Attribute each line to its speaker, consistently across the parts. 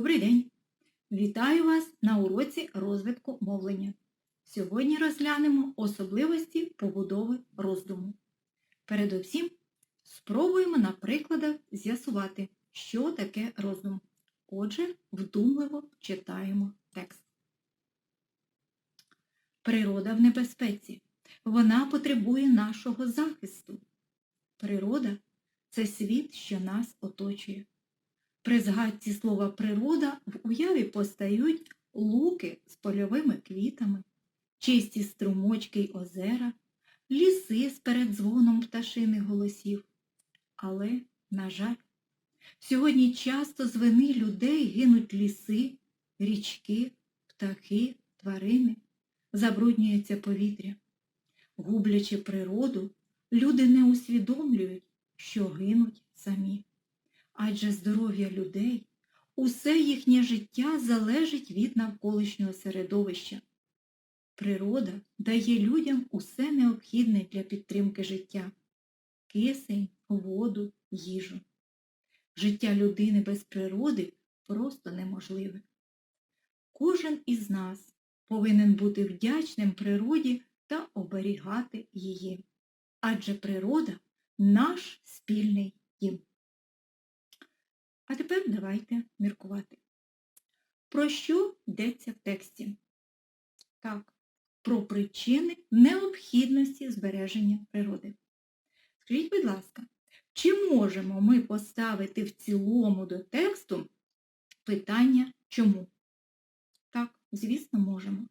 Speaker 1: Добрий день! Вітаю вас на уроці розвитку мовлення. Сьогодні розглянемо особливості побудови роздуму. Передусім, спробуємо на прикладах з'ясувати, що таке роздум. Отже, вдумливо читаємо текст. Природа в небезпеці. Вона потребує нашого захисту. Природа це світ, що нас оточує. При згадці слова природа в уяві постають луки з польовими квітами, чисті струмочки й озера, ліси з передзвоном пташиних голосів. Але, на жаль, сьогодні часто з вини людей гинуть ліси, річки, птахи, тварини, забруднюється повітря. Гублячи природу, люди не усвідомлюють, що гинуть самі. Адже здоров'я людей, усе їхнє життя залежить від навколишнього середовища. Природа дає людям усе необхідне для підтримки життя кисень, воду, їжу. Життя людини без природи просто неможливе. Кожен із нас повинен бути вдячним природі та оберігати її. Адже природа наш спільний дім. А тепер давайте міркувати. Про що йдеться в тексті? Так, про причини необхідності збереження природи. Скажіть, будь ласка, чи можемо ми поставити в цілому до тексту питання чому? Так, звісно, можемо.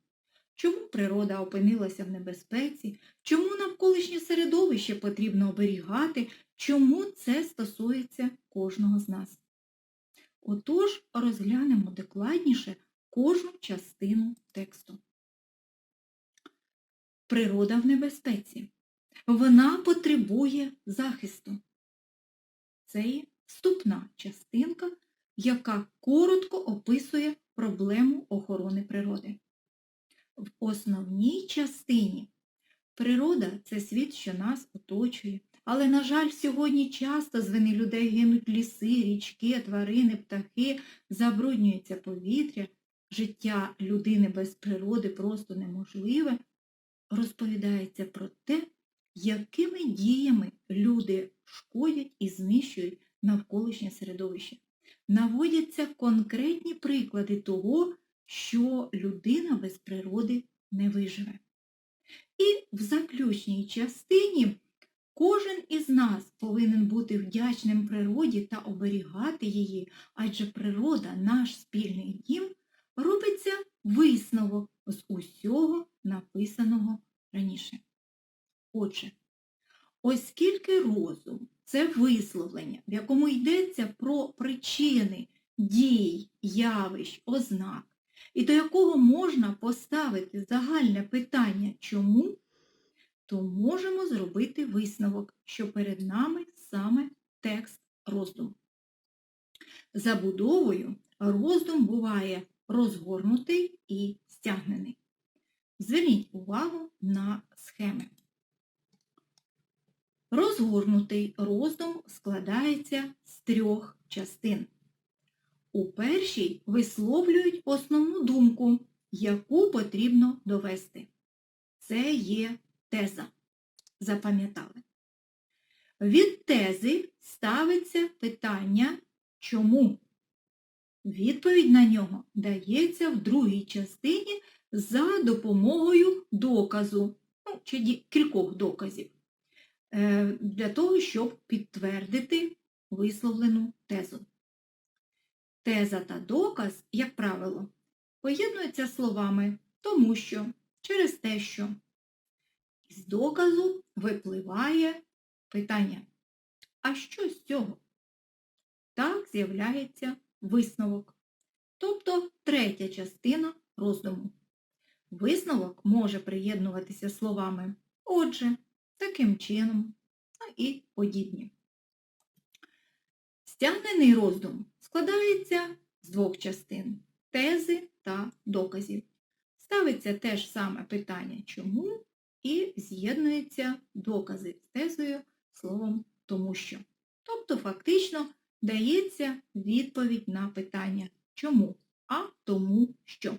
Speaker 1: Чому природа опинилася в небезпеці? Чому навколишнє середовище потрібно оберігати? Чому це стосується кожного з нас? Отож, розглянемо докладніше кожну частину тексту. Природа в небезпеці. Вона потребує захисту. Це є вступна частинка, яка коротко описує проблему охорони природи. В основній частині природа це світ, що нас оточує. Але, на жаль, сьогодні часто з вини людей гинуть ліси, річки, тварини, птахи, забруднюється повітря, життя людини без природи просто неможливе. Розповідається про те, якими діями люди шкодять і знищують навколишнє середовище. Наводяться конкретні приклади того, що людина без природи не виживе. І в заключній частині кожен із нас повинен бути вдячним природі та оберігати її, адже природа, наш спільний дім, робиться висновок з усього написаного раніше. Отже, оскільки розум це висловлення, в якому йдеться про причини дій, явищ, ознак, і до якого можна поставити загальне питання чому, то можемо зробити висновок, що перед нами саме текст роздуму. Забудовою роздум буває розгорнутий і стягнений. Зверніть увагу на схеми. Розгорнутий роздум складається з трьох частин. У першій висловлюють основну думку, яку потрібно довести. Це є теза. Запам'ятали. Від тези ставиться питання чому? Відповідь на нього дається в другій частині за допомогою доказу, ну, чи кількох доказів, е, для того, щоб підтвердити висловлену тезу. Теза та доказ, як правило, поєднуються словами тому що, через те, що. Із доказу випливає питання. А що з цього? Так з'являється висновок, тобто третя частина роздуму. Висновок може приєднуватися словами отже, таким чином і подібні. Стягнений роздум складається з двох частин тези та доказів. Ставиться те ж саме питання чому і з'єднуються докази з тезою словом тому що. Тобто, фактично, дається відповідь на питання Чому? А тому що.